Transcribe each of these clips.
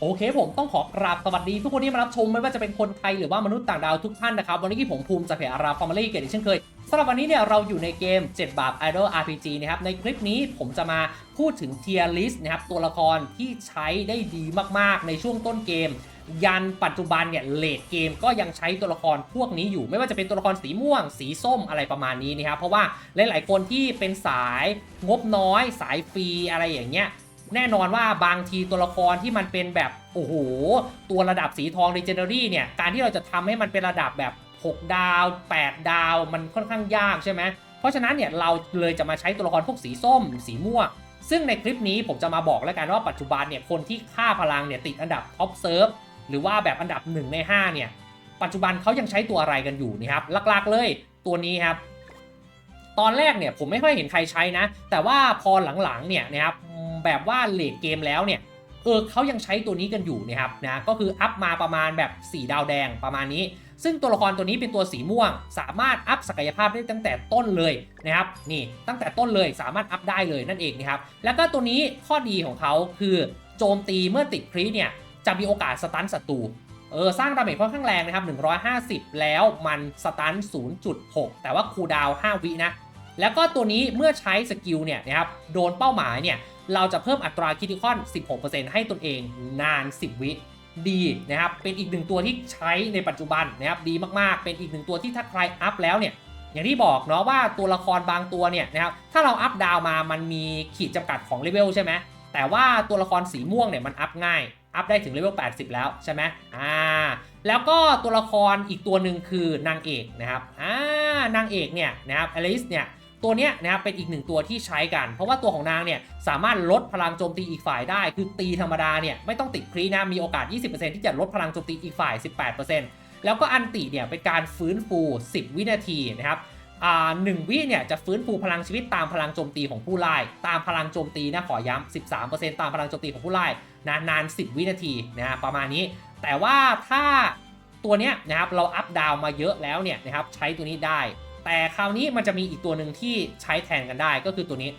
โอเคผมต้องขอกราบสวัสดีทุกคนที่มารับชมไม่ว่าจะเป็นคนไทยหรือว่ามนุษย์ต่างดาวทุกท่านนะครับ วันนี้ที่ผมภูมิจากเพจอาราฟอร์มาลี่เกตเช่นเคยสำหรับวันนี้เนี่ยเราอยู่ในเกม 7 บาท Idol RPG นะครับ ในคลิปนี้ผมจะมาพูดถึงเทียร์ลิสต์นะครับ ตัวละครที่ใช้ได้ดีมากๆ ในช่วงต้นเกม ยันปัจจุบันเนี่ยเลดเกมก็ยังใช้ตัวละครพวกนี้อยู่ ไม่ว่าจะเป็นตัวละครสีม่วง สีส้มอะไรประมาณนี้นะครับเพราะว่าหลายๆคนที่เป็นสายงบน้อย สายฟรีอะไรอย่างเงี้ย แน่นอนว่าบางทีตัวละครที่มันเป็นแบบ โอ้โห ตัวระดับสีทอง Legendary เนี่ย การที่เราจะทำให้มันเป็นระดับแบบ 6 ดาว 8 ดาว มันค่อนข้างยากใช่ไหม เพราะฉะนั้นเนี่ยเราเลยจะมาใช้ตัวละครพวกสีส้ม สีม่วง ซึ่งในคลิปนี้ผมจะมาบอกแล้วกันว่าปัจจุบันเนี่ยคนที่ค่าพลังเนี่ยติดอันดับท็อปเซิร์ฟหรือว่าแบบอันดับ 1 ใน 5 เนี่ย ปัจจุบันเขายังใช้ตัวอะไรกันอยู่นะครับหลักๆเลยตัวนี้ครับตอนแรกเนี่ยผมไม่ค่อยเห็นใครใช้นะ แต่ว่าพอหลังๆเนี่ยนะครับ แบบว่าเลดเกมแล้วเนี่ยเออเขายังใช้ตัวนี้กันอยู่นะครับนะก็คืออัพมาประมาณแบบ 4 ดาวแดงประมาณนี้ ซึ่งตัวละครตัวนี้เป็นตัวสีม่วง สามารถอัพศักยภาพได้ตั้งแต่ต้นเลยนะครับนี่ตั้งแต่ต้นเลยสามารถอัพได้เลยนั่นเองนะครับแล้วก็ตัวนี้ข้อดีของเขาคือโจมตีเมื่อติดครีเนี่ยจะมีโอกาสสตันศัตรูเออสร้างดาเมจค่อนข้างแรงนะครับ 150 แล้วมันสตัน 0.6 แต่ว่าคูดาว 5 วินะ แล้วก็ตัวนี้เมื่อใช้สกิลเนี่ยนะครับโดนเป้าหมายเนี่ย เราจะเพิ่มอัตราคิติคอน 16%ให้ตนเองนาน 10 วิดีนะครับ เป็นอีกหนึ่งตัวที่ใช้ในปัจจุบันนะครับดีมากๆ เป็นอีกหนึ่งตัวที่ถ้าใครอัพแล้วเนี่ยอย่างที่บอกเนาะว่าตัวละครบางตัวเนี่ยนะครับถ้าเราอัพดาวมามันมีขีดจำกัดของเลเวลใช่ไหมแต่ว่าตัวละครสีม่วงเนี่ยมันอัพง่าย อัพได้ถึงเลเวล 80 แล้วใช่ไหมอ่าแล้วก็ตัวละครอีกตัวหนึ่งคือนางเอกนะครับอ่านางเอกเนี่ยนะครับอลิสเนี่ย ตัวเนี้ยนะครับเป็นอีกหนึ่งตัวที่ใช้กัน เพราะว่าตัวของนางเนี่ยสามารถลดพลังโจมตีอีกฝ่ายได้ คือตีธรรมดาเนี่ยไม่ต้องติดครีนะมีโอกาส 20%ที่จะลดพลังโจมตีอีกฝ่าย 18%แล้วก็อันติเนี่ยเป็นการฟื้นฟู 10 วินาทีนะครับอ่าหนึ่งวิเนี่ยจะฟื้นฟูพลังชีวิตตามพลังโจมตีของผู้ไล่ตามพลังโจมตีนะขอย้ำ13%ตามพลังโจมตีของผู้ไล่นะนาน 10 วินาทีนะประมาณนี้ แต่ว่าถ้าตัวเนี้ยนะครับเราอัพดาวมาเยอะแล้วเนี่ยนะครับใช้ตัวนี้ได้ แต่คราวนี้มันจะมีอีกตัวหนึ่งที่ใช้แทนกันได้ก็คือตัวนี้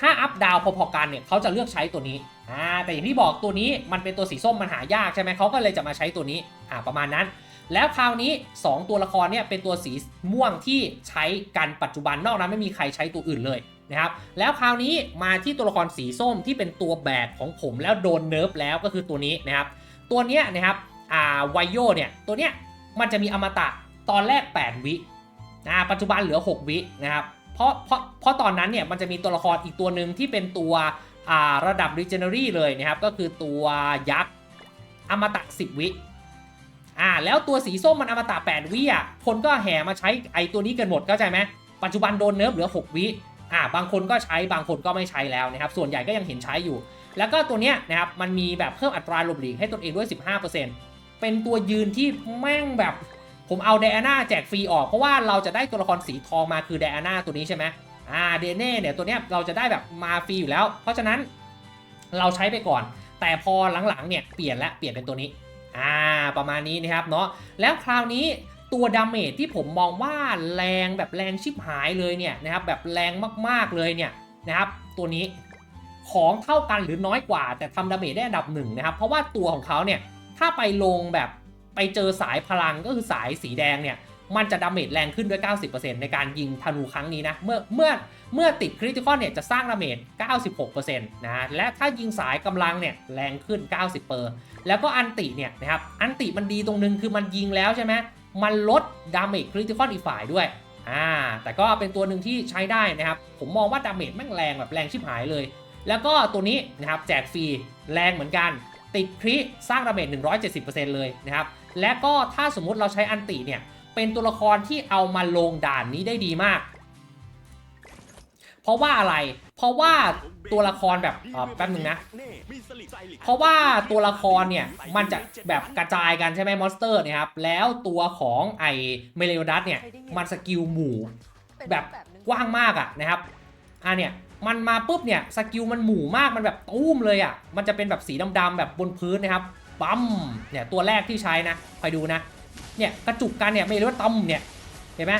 ถ้าอัพดาวพอๆกันเนี่ยเขาจะเลือกใช้ตัวนี้อ่าแต่อย่างที่บอกตัวนี้มันเป็นตัวสีส้มมันหายากใช่ไหมเขาก็เลยจะมาใช้ตัวนี้อ่าประมาณนั้น แล้วคราวนี้ 2 ตัวละครเนี่ยเป็นตัวสีม่วงที่ใช้กันปัจจุบันนอกนั้นไม่มีใครใช้ตัวอื่นเลยนะครับแล้วคราวนี้มาที่ตัวละครสีส้มที่เป็นตัวแบกของผมแล้วโดนเนิร์ฟแล้วก็คือตัวนี้นะครับตัวเนี้ยนะครับอ่าไวโยเนี่ยตัวเนี้ยมันจะมีอมตะตอนแรก 8 วิ อ่าปัจจุบันเหลือ 6 วินะครับเพราะเพราะเพราะตอนนั้นเนี่ยมันจะมีตัวละครอีกตัวหนึ่งที่เป็นตัวระดับ Regenerary เลยนะครับ ก็คือตัวยักษ์อมตะ 10 วิอ่าแล้วตัวสีส้มมันอมตะ 8 วิอะคนก็แห่มาใช้ไอตัวนี้กันหมดเข้าใจไหมปัจจุบันโดนเนิร์ฟเหลือ 6 วิอ่าบางคนก็ใช้บางคนก็ไม่ใช้แล้วนะครับ ส่วนใหญ่ก็ยังเห็นใช้อยู่ แล้วก็ตัวเนี้ยนะครับมันมีแบบเพิ่มอัตราหลบหลีกให้ตนเองด้วย 15%เป็นตัวยืนที่แม่งแบบ ผมเอาเดอาน่าแจกฟรีออกเพราะว่าเราจะได้ตัวละครสีทองมาคือเดอาน่าตัวนี้ใช่ไหมอ่าเดเน่เนี่ยตัวเนี้ยเราจะได้แบบมาฟรีอยู่แล้ว เพราะฉะนั้นเราใช้ไปก่อน แต่พอหลังๆเนี่ยเปลี่ยนและเปลี่ยนเป็นตัวนี้อ่าประมาณนี้นะครับเนาะแล้วคราวนี้ตัวดาเมจที่ผมมองว่าแรงแบบแรงชิบหายเลยเนี่ยนะครับแบบแรงมากๆเลยเนี่ยนะครับตัวนี้ของเท่ากันหรือน้อยกว่า แต่ทำดาเมจได้อันดับหนึ่งนะครับเพราะว่าตัวของเขาเนี่ยถ้าไปลงแบบ ไปเจอสายพลังก็คือสายสีแดงเนี่ยมันจะดาเมจแรงขึ้นด้วย 90%ในการยิงธนูครั้งนี้นะ เมื่อเมื่อเมื่อติดคริติคอนเนี่ยจะสร้างดาเมจ 96%นะ และถ้ายิงสายกำลังเนี่ยแรงขึ้น 90%เปอร์แล้วก็อันติเนี่ยนะครับ อันติมันดีตรงนึงคือมันยิงแล้วใช่ไหม มันลดดาเมจคริติคอนอีกฝ่ายด้วย อ่า แต่ก็เป็นตัวหนึ่งที่ใช้ได้นะครับ ผมมองว่าดาเมจแม่งแรงแบบแรงชิบหายเลย แล้วก็ตัวนี้นะครับแจกฟรีแรงเหมือนกัน ติดคริสร้างดาเมจ 170%เลยนะครับ และก็ถ้าสมมุติเราใช้อันติเนี่ย เป็นตัวละครที่เอามาลงด่านนี้ได้ดีมาก เพราะว่าอะไร เพราะว่าตัวละครแบบแป๊บนึงนะ เพราะว่าตัวละครเนี่ยมันจะแบบกระจายกันใช่ไหมมอนสเตอร์เนี่ยครับ แล้วตัวของไอเมเลโอดัสเนี่ยมันสกิลหมู่แบบกว้างมากอะนะครับอะเนี่ยมันมาปุ๊บเนี่ยสกิลมันหมู่มากมันแบบตุ้มเลยอะมันจะเป็นแบบสีดำๆแบบบนพื้นนะครับ ปั๊มเนี่ยตัวแรกที่ใช้นะคอยดูนะเนี่ยกระจุกกันเนี่ยไม่รู้ว่าตั้มเนี่ยเห็นไหม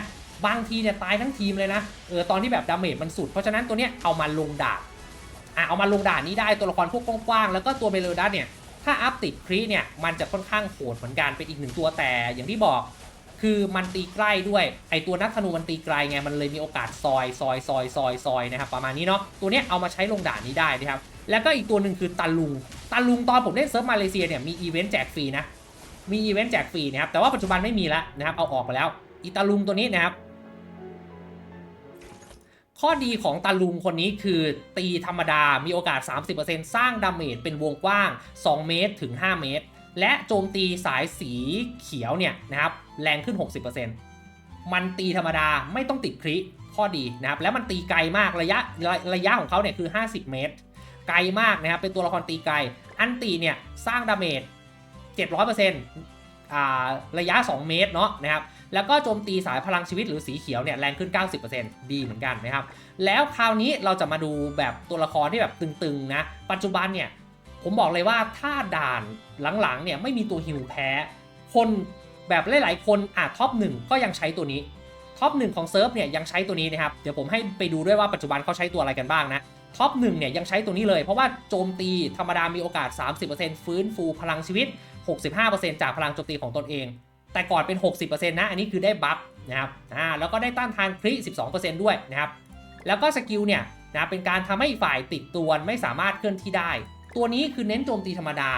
บางทีเนี่ยตายทั้งทีมเลยนะเออตอนที่แบบดาเมจมันสุด เพราะฉะนั้นตัวเนี้ยเอามาลงดาบอะเอามาลงด่านนี้ได้ตัวละครพวกกว้างๆแล้วก็ตัวเมโลดัสเนี่ยถ้าอัพติดครีเนี่ยมันจะค่อนข้างโหดเหมือนกันเป็นอีกหนึ่งตัวแต่อย่างที่บอกคือมันตีใกล้ด้วยไอตัวนักธนูมันตีไกลไงมันเลยมีโอกาสซอยซอยซอยซอยซอยนะครับประมาณนี้เนาะตัวเนี้ยเอามาใช้ลงด่านนี้ได้นะครับ แล้วก็อีกตัวหนึ่งคือตาลุงตาลุงตอนผมเล่นเซิร์ฟมาเลเซียเนี่ยมีอีเวนต์แจกฟรีนะ มีอีเวนต์แจกฟรีนะครับ แต่ว่าปัจจุบันไม่มีแล้วนะครับ เอาออกไปแล้ว อีตาลุงตัวนี้นะครับ ข้อดีของตาลุงคนนี้คือตีธรรมดา มีโอกาส 30%สร้างดาเมจเป็นวงกว้าง 2 เมตรถึง 5 เมตร และโจมตีสายสีเขียวเนี่ยนะครับ แรงขึ้น 60%มันตีธรรมดาไม่ต้องติดคริข้อดีนะครับ แล้วมันตีไกลมากระยะระระยะของเขาเนี่ยคือ 50 เมตร ไกลมากนะครับ เป็นตัวละครตีไกล อันตีเนี่ยสร้างดาเมจ 700%อ่าระยะ 2 เมตรเนาะนะครับ แล้วก็โจมตีสายพลังชีวิตหรือสีเขียวเนี่ยแรงขึ้น 90%ดีเหมือนกันนะครับ แล้วคราวนี้เราจะมาดูแบบตัวละครที่แบบตึงๆนะ ปัจจุบันเนี่ยผมบอกเลยว่าถ้าด่านหลังๆเนี่ยไม่มีตัวฮิวแพ้ คนแบบหลายๆ คนอาจท็อปหนึ่งก็ยังใช้ตัวนี้ท็อปหนึ่งของเซิร์ฟเนี่ยยังใช้ตัวนี้นะครับ เดี๋ยวผมให้ไปดูด้วยว่าปัจจุบันเขาใช้ตัวอะไรกันบ้างนะ ท็อปหนึ่งเนี่ยยังใช้ตัวนี้เลย เพราะว่าโจมตีธรรมดามีโอกาส 30%ฟื้นฟูพลังชีวิต 65%จากพลังโจมตีของตนเอง แต่ก่อนเป็น 60%นะ อันนี้คือได้บัฟนะครับอ่าแล้วก็ได้ต้านทานคริ12%ด้วยนะครับ แล้วก็สกิลเนี่ยนะเป็นการทำให้ฝ่ายติดตัวไม่สามารถเคลื่อนที่ได้ ตัวนี้คือเน้นโจมตีธรรมดา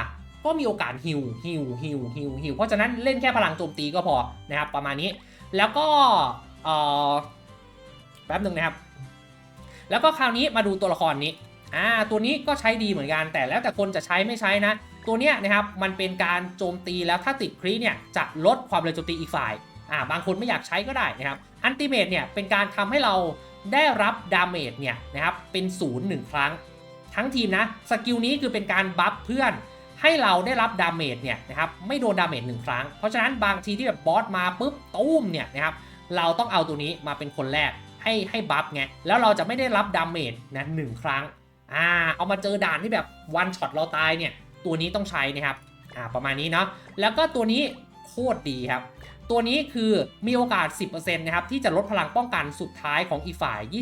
ก็มีโอกาสฮิวฮิวฮิวฮิวฮิวเพราะฉะนั้นเล่นแค่พลังโจมตีก็พอนะครับประมาณนี้ แล้วก็เอ่อแป๊บหนึ่งนะครับ แล้วก็คราวนี้มาดูตัวละครนี้อ่าตัวนี้ก็ใช้ดีเหมือนกัน แต่แล้วแต่คนจะใช้ไม่ใช้นะ ตัวเนี้ยนะครับมันเป็นการโจมตีแล้วถ้าติดครีเนี่ยจะลดความเร็วโจมตีอีกฝ่ายอ่าบางคนไม่อยากใช้ก็ได้นะครับอันติเมตเนี่ยเป็นการทำให้เราได้รับดาเมจเนี่ยนะครับเป็นศูนย์หนึ่งครั้ง ทั้งทีมนะสกิลนี้คือเป็นการบัฟเพื่อนให้เราได้รับดาเมจเนี่ยนะครับไม่โดนดาเมจหนึ่งครั้ง เพราะฉะนั้นบางทีที่แบบบอสมาปุ๊บตุ้มเนี่ยนะครับเราต้องเอาตัวนี้มาเป็นคนแรก ให้ให้บัฟไง แล้วเราจะไม่ได้รับดาเมจนะหนึ่งครั้ง อ่า เอามาเจอด่านที่แบบวันช็อตเราตายเนี่ย ตัวนี้ต้องใช้นะครับ อ่า ประมาณนี้เนาะ แล้วก็ตัวนี้โคตรดีครับ ตัวนี้คือมีโอกาส 10%นะครับ ที่จะลดพลังป้องกันสุดท้ายของอีฝ่าย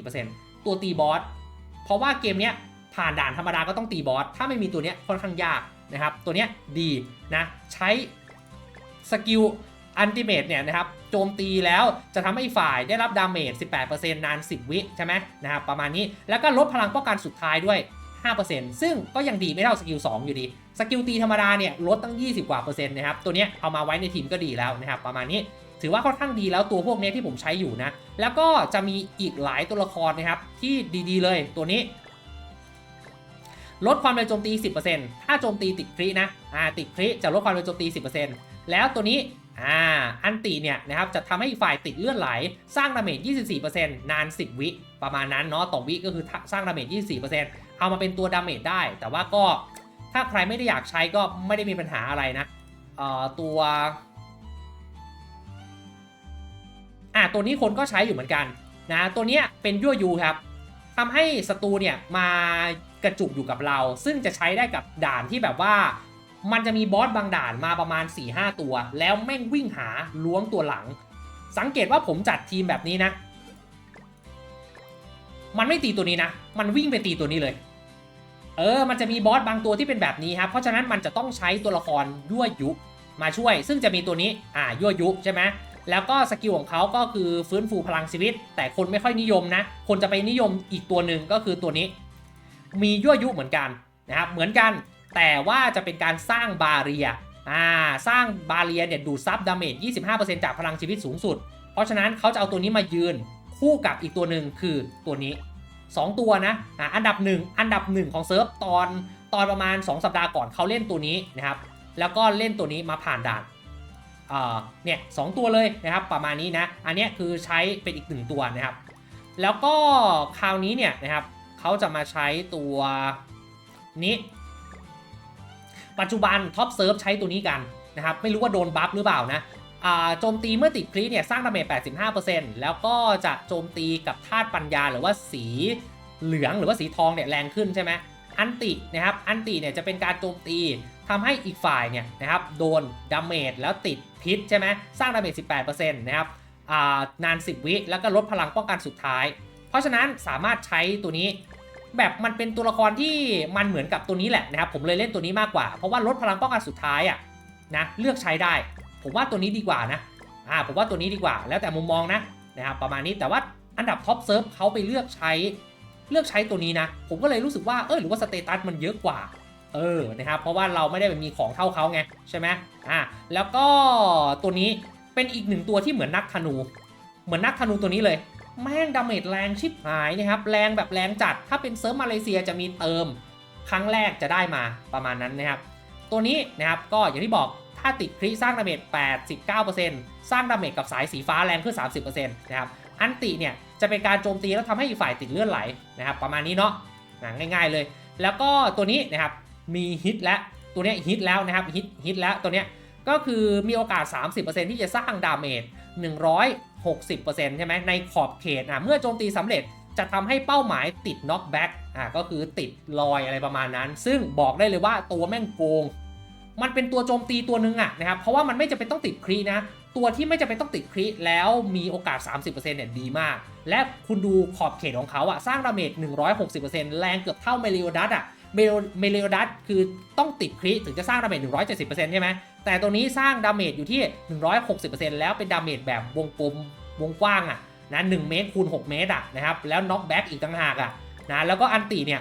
24%ตัวตีบอส เพราะว่าเกมเนี้ยผ่านด่านธรรมดาก็ต้องตีบอส ถ้าไม่มีตัวเนี้ยค่อนข้างยากนะครับ ตัวเนี้ยดีนะ ใช้สกิล อันติเมตเนี่ยนะครับโจมตีแล้วจะทำให้ฝ่ายได้รับดาเมจ 18%นาน 10 วิใช่ไหมนะครับประมาณนี้แล้วก็ลดพลังป้องกันสุดท้ายด้วย 5%ซึ่งก็ยังดีไม่เท่าสกิล 2 อยู่ดี สกิลตีธรรมดาเนี่ยลดตั้ง 20 กว่าเปอร์เซ็นต์นะครับ ตัวเนี้ยเอามาไว้ในทีมก็ดีแล้วนะครับประมาณนี้ถือว่าค่อนข้างดีแล้วตัวพวกนี้ที่ผมใช้อยู่นะ แล้วก็จะมีอีกหลายตัวละครนะครับที่ดีๆเลยตัวนี้ ลดความเร็วโจมตี 10%ถ้าโจมตีติดครินะอ่าติดคริจะลดความเร็วโจมตี 10%แล้วตัวนี้ อ่าอันติเนี่ยนะครับจะทำให้อีกฝ่ายติดเลื่อนไหล สร้างดาเมจ 24%นาน 10 วิ ประมาณนั้นเนาะต่อวิก็คือสร้างดาเมจ 24%เอามาเป็นตัวดาเมจได้ แต่ว่าก็ถ้าใครไม่ได้อยากใช้ก็ไม่ได้มีปัญหาอะไรนะเอ่อตัวอ่าตัวนี้คนก็ใช้อยู่เหมือนกันนะตัวเนี้ยเป็นยั่วยูครับทำให้ศัตรูเนี่ยมากระจุกอยู่กับเรา ซึ่งจะใช้ได้กับด่านที่แบบว่า มันจะมีบอสบางด่านมาประมาณ 4-5 ตัว แล้วแม่งวิ่งหาล้วงตัวหลัง สังเกตว่าผมจัดทีมแบบนี้นะ มันไม่ตีตัวนี้นะ มันวิ่งไปตีตัวนี้เลย เออ มันจะมีบอสบางตัวที่เป็นแบบนี้ครับ เพราะฉะนั้นมันจะต้องใช้ตัวละครยั่วยุมาช่วย ซึ่งจะมีตัวนี้ อ่า ยั่วยุใช่ไหมแล้วก็สกิลของเขาก็คือฟื้นฟูพลังชีวิต แต่คนไม่ค่อยนิยมนะ คนจะไปนิยมอีกตัวหนึ่งก็คือตัวนี้ มียั่วยุเหมือนกันนะครับ เหมือนกัน แต่ว่าจะเป็นการสร้างบาเรียอ่าสร้างบาเรียเนี่ยดูดซับดาเมจ 25%จากพลังชีวิตสูงสุด เพราะฉะนั้นเขาจะเอาตัวนี้มายืนคู่กับอีกตัวหนึ่งคือตัวนี้ 2 ตัวนะอ่าอันดับ 1 อันดับ 1 ของเซิร์ฟตอนตอนประมาณ 2 สัปดาห์ก่อนเขาเล่นตัวนี้นะครับแล้วก็เล่นตัวนี้มาผ่านด่านเอ่อเนี่ยสองตัวเลยนะครับประมาณนี้นะ อันนี้คือใช้เป็นอีกหนึ่งตัวนะครับ แล้วก็คราวนี้เนี่ยนะครับเขาจะมาใช้ตัวนี้ ปัจจุบันท็อปเซิร์ฟใช้ตัวนี้กันนะครับไม่รู้ว่าโดนบัฟหรือเปล่านะโจมตีเมื่อติดคลีเนี่ยสร้างดาเมจ 85%แล้วก็จะโจมตีกับธาตุปัญญาหรือว่าสีเหลืองหรือว่าสีทองเนี่ยแรงขึ้นใช่ไหมอันตินะครับ อันติเนี่ยจะเป็นการโจมตีทำให้อีกฝ่ายเนี่ยนะครับโดนดาเมจแล้วติดพิษใช่ไหมสร้างดาเมจ 18%นะครับนาน 10 วิแล้วก็ลดพลังป้องกันสุดท้าย เพราะฉะนั้นสามารถใช้ตัวนี้ แบบมันเป็นตัวละครที่มันเหมือนกับตัวนี้แหละนะครับผมเลยเล่นตัวนี้มากกว่า เพราะว่าลดพลังป้องกันสุดท้ายอะนะเลือกใช้ได้ ผมว่าตัวนี้ดีกว่านะอ่าผมว่าตัวนี้ดีกว่า แล้วแต่มุมมองนะนะครับประมาณนี้แต่ว่าอันดับท็อปเซิร์ฟเขาไปเลือกใช้เลือกใช้ตัวนี้นะ ผมก็เลยรู้สึกว่าเออหรือว่าสเตตัสมันเยอะกว่าเออนะครับเพราะว่าเราไม่ได้มีของเท่าเขาไงใช่ไหมอ่าแล้วก็ตัวนี้เป็นอีกหนึ่งตัวที่เหมือนนักธนู เหมือนนักธนูตัวนี้เลย แม่งดาเมจแรงชิบหายนะครับแรงแบบแรงจัดถ้าเป็นเซิร์ฟมาเลเซียจะมีเติม ครั้งแรกจะได้มาประมาณนั้นนะครับ ตัวนี้นะครับก็อย่างที่บอกถ้าติดคริสร้างดาเมจ 89%สร้างดาเมจกับสายสีฟ้าแรงขึ้น 30%นะครับอันติเนี่ยจะเป็นการโจมตีแล้วทำให้อีกฝ่ายติดเลื่อนไหลนะครับประมาณนี้เนาะนะง่าย ๆเลย แล้วก็ตัวนี้นะครับมีฮิตแล้วตัวนี้ฮิตแล้วนะครับฮิตฮิตแล้วตัวนี้ก็คือมีโอกาส 30%ที่จะสร้างดาเมจ 160%ใช่ไหมในขอบเขตอะเมื่อโจมตีสำเร็จจะทำให้เป้าหมายติดน็อกแบ็กอะก็คือติดลอยอะไรประมาณนั้น ซึ่งบอกได้เลยว่าตัวแม่งโกง มันเป็นตัวโจมตีตัวหนึ่งอะนะครับ เพราะว่ามันไม่จำเป็นต้องติดครีนะ ตัวที่ไม่จำเป็นต้องติดคริแล้วมีโอกาส 30%เนี่ยดีมาก และคุณดูขอบเขตของเขาอะสร้างดาเมจ 160%แรงเกือบเท่าเมลิโอดัสอะเมเลิโอดัสคือต้องติดคริถึงจะสร้างดาเมจ 170%ใช่ไหมแต่ตัวนี้สร้างดาเมจอยู่ที่ 160%แล้วเป็นดาเมจแบบวงกลมวงกว้างอะนะ1เมตรคูณ6เมตรอะนะครับแล้วน็อกแบ็กอีกต่างหากอะนะแล้วก็อันติเนี่ย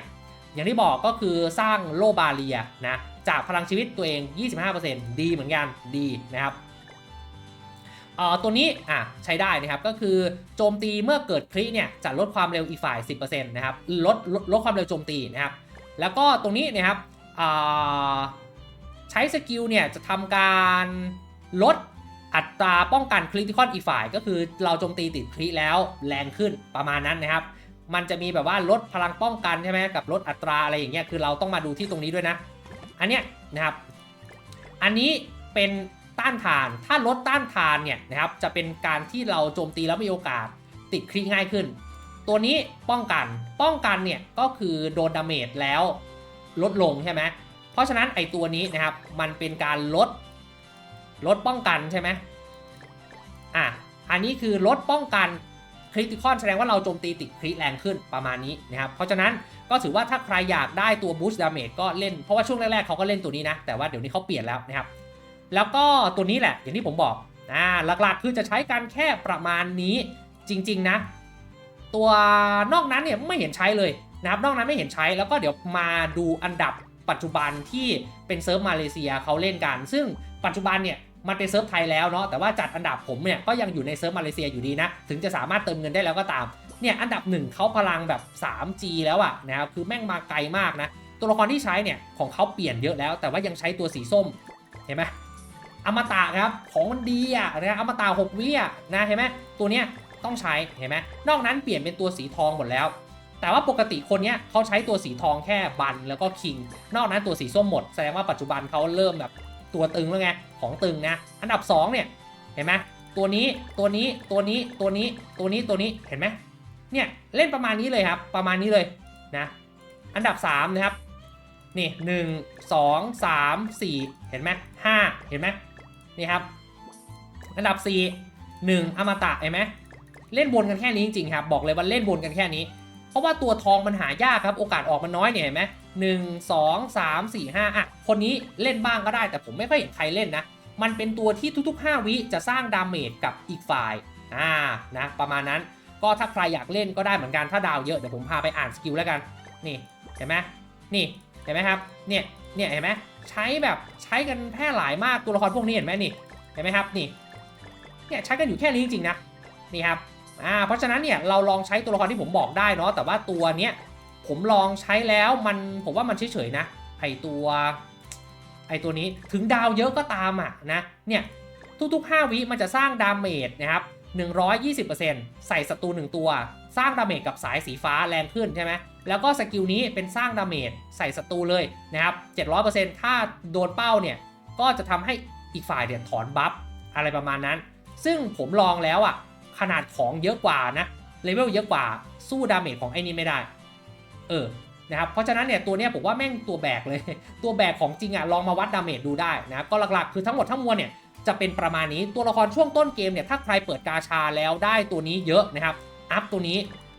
อย่างที่บอกก็คือสร้างโลบาเรียนะจากพลังชีวิตตัวเอง 25%ดีเหมือนกันดีนะครับ อ่อตัวนี้อะใช้ได้นะครับก็คือโจมตีเมื่อเกิดคริเนี่ยจะลดความเร็วอีกฝ่าย 10%นะครับลดลดลดความเร็วโจมตีนะครับแล้วก็ตรงนี้นะครับอ่าใช้สกิลเนี่ยจะทำการลดอัตราป้องกันคริติคอนอีกฝ่าย ก็คือเราโจมตีติดคริแล้วแรงขึ้นประมาณนั้นนะครับ มันจะมีแบบว่าลดพลังป้องกันใช่ไหมกับลดอัตราอะไรอย่างเงี้ยคือเราต้องมาดูที่ตรงนี้ด้วยนะ อันเนี้ยนะครับ อันนี้เป็น ต้านทาน ถ้าลดต้านทานเนี่ยนะครับจะเป็นการที่เราโจมตีแล้วมีโอกาสติดคริง่ายขึ้น ตัวนี้ป้องกันป้องกันเนี่ยก็คือโดนดาเมจแล้วลดลงใช่ไหมเพราะฉะนั้นไอตัวนี้นะครับมันเป็นการลดลดป้องกันใช่ไหมอะอันนี้คือลดป้องกันคริติคอนแสดงว่าเราโจมตีติดคริแรงขึ้นประมาณนี้นะครับเพราะฉะนั้นก็ถือว่าถ้าใครอยากได้ตัวบูสต์ดาเมจก็เล่น เพราะว่าช่วงแรกๆเขาก็เล่นตัวนี้นะ แต่ว่าเดี๋ยวนี้เขาเปลี่ยนแล้วนะครับ แล้วก็ตัวนี้แหละอย่างที่ผมบอกอ่าหลักๆคือจะใช้กันแค่ประมาณนี้จริง ๆ นะ ตัวนอกนั้นเนี่ยไม่เห็นใช้เลยนะครับนอกนั้นไม่เห็นใช้แล้วก็เดี๋ยวมาดูอันดับปัจจุบันที่เป็นเซิร์ฟมาเลเซียเขาเล่นกัน ซึ่งปัจจุบันเนี่ยมันเป็นเซิร์ฟไทยแล้วเนาะแต่ว่าจัดอันดับผมเนี่ยก็ยังอยู่ในเซิร์ฟมาเลเซียอยู่ดีนะ ถึงจะสามารถเติมเงินได้แล้วก็ตามเนี่ยอันดับหนึ่งเขาพลังแบบ 3G แล้วอะนะครับคือแม่งมาไกลมากนะ ตัวละครที่ใช้เนี่ยของเขาเปลี่ยนเยอะแล้ว แต่ว่ายังใช้ตัวสีส้มเห็นไหม อมตะครับของมันดีอะนะอมตะ6วิอะนะเห็นไหมตัวเนี้ยต้องใช้เห็นไหมนอกนั้นเปลี่ยนเป็นตัวสีทองหมดแล้ว แต่ว่าปกติคนเนี้ยเขาใช้ตัวสีทองแค่บันแล้วก็คิง นอกนั้นตัวสีส้มหมดแสดงว่าปัจจุบันเขาเริ่มแบบตัวตึงแล้วไงของตึงนะอันดับ 2 เนี่ยเห็นไหมตัวนี้ตัวนี้ตัวนี้ตัวนี้ตัวนี้ตัวนี้เห็นไหมเนี่ยเล่นประมาณนี้เลยครับ ประมาณนี้เลยนะอันดับ 3 นะครับนี่หนึ่งสองสามสี่เห็นไหมห้าเห็นไหม นี่ครับ อันดับสี่หนึ่งอมตะเห็นไหมเล่นบนกันแค่นี้จริงๆครับ บอกเลยว่าเล่นบนกันแค่นี้ เพราะว่าตัวทองมันหายากครับ โอกาสออกมันน้อยเนี่ยเห็นไหมหนึ่งสองสามสี่ห้าอะ คนนี้เล่นบ้างก็ได้ แต่ผมไม่ค่อยเห็นใครเล่นนะ มันเป็นตัวที่ทุกๆ 5 วิจะสร้างดาเมจกับอีกฝ่าย อ่า นะ ประมาณนั้น ก็ถ้าใครอยากเล่นก็ได้เหมือนกัน ถ้าดาวเยอะ เดี๋ยวผมพาไปอ่านสกิลแล้วกัน นี่ เห็นไหมนี่ เห็นไหมครับ เนี่ย เนี่ย เห็นไหม ใช้แบบใช้กันแพร่หลายมากตัวละครพวกนี้เห็นไหมนี่เห็นไหมครับนี่เนี่ยใช้กันอยู่แค่นี้จริงๆนะนี่ครับอ่าเพราะฉะนั้นเนี่ยเราลองใช้ตัวละครที่ผมบอกได้เนาะแต่ว่าตัวเนี้ยผมลองใช้แล้วมันผมว่ามันเฉยๆนะไอตัวไอตัวนี้ถึงดาวเยอะก็ตามอะนะเนี่ยทุกๆ 5 วิมันจะสร้างดาเมจนะครับ120%ใส่ศัตรู1ตัว สร้างดาเมจกับสายสีฟ้าแรงขึ้นใช่ไหม แล้วก็สกิลนี้เป็นสร้างดาเมจใส่ศัตรูเลยนะครับ 700%ถ้าโดนเป้าเนี่ย ก็จะทำให้อีกฝ่ายเนี่ยถอนบัฟอะไรประมาณนั้น ซึ่งผมลองแล้วอะ ขนาดของเยอะกว่านะ เลเวลเยอะกว่าสู้ดาเมจของไอ้นี่ไม่ได้ เออ นะครับ เพราะฉะนั้นเนี่ยตัวเนี้ยผมว่าแม่งตัวแบกเลย ตัวแบกของจริงอะลองมาวัดดาเมจดูได้นะก็หลักๆ คือทั้งหมดทั้งมวลเนี่ยจะเป็นประมาณนี้ ตัวละครช่วงต้นเกมเนี่ยถ้าใครเปิดกาชาแล้วได้ตัวนี้เยอะนะครับ อัพตัวนี้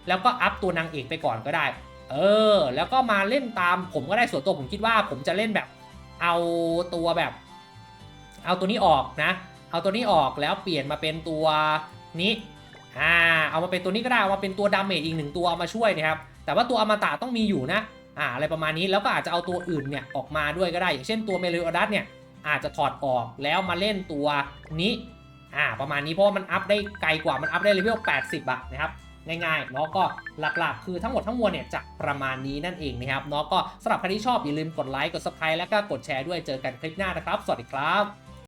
แล้วก็อัพตัวนางเอกไปก่อนก็ได้ เออ แล้วก็มาเล่นตามผมก็ได้ส่วนตัวผมคิดว่า ผมจะเล่นแบบ เอาตัวแบบ เอาตัวนี้ออกนะ เอาตัวนี้ออกแล้วเปลี่ยนมาเป็นตัวนี้อ่าเอามาเป็นตัวนี้ก็ได้เอามาเป็นตัวดาเมจอีกหนึ่งตัวเอามาช่วยนะครับแต่ว่าตัวอมตะต้องมีอยู่นะอ่าอะไรประมาณนี้แล้วก็อาจจะเอาตัวอื่นเนี่ยออกมาด้วยก็ได้ อย่างเช่นตัวเมลิโอดัสเนี่ยอาจจะถอดออกแล้วมาเล่นตัวนี้อ่าประมาณนี้เพราะมันอัพได้ไกลกว่ามันอัพได้เลเวล80อะนะครับ ง่ายๆเนาะก็หลักๆ คือทั้งหมดทั้งมวลเนี่ยจะประมาณนี้นั่นเองนะครับเนาะก็สำหรับใครที่ชอบอย่าลืมกดไลค์กดซับสไครต์แล้วก็กดแชร์ด้วยเจอกันคลิปหน้านะครับ สวัสดีครับ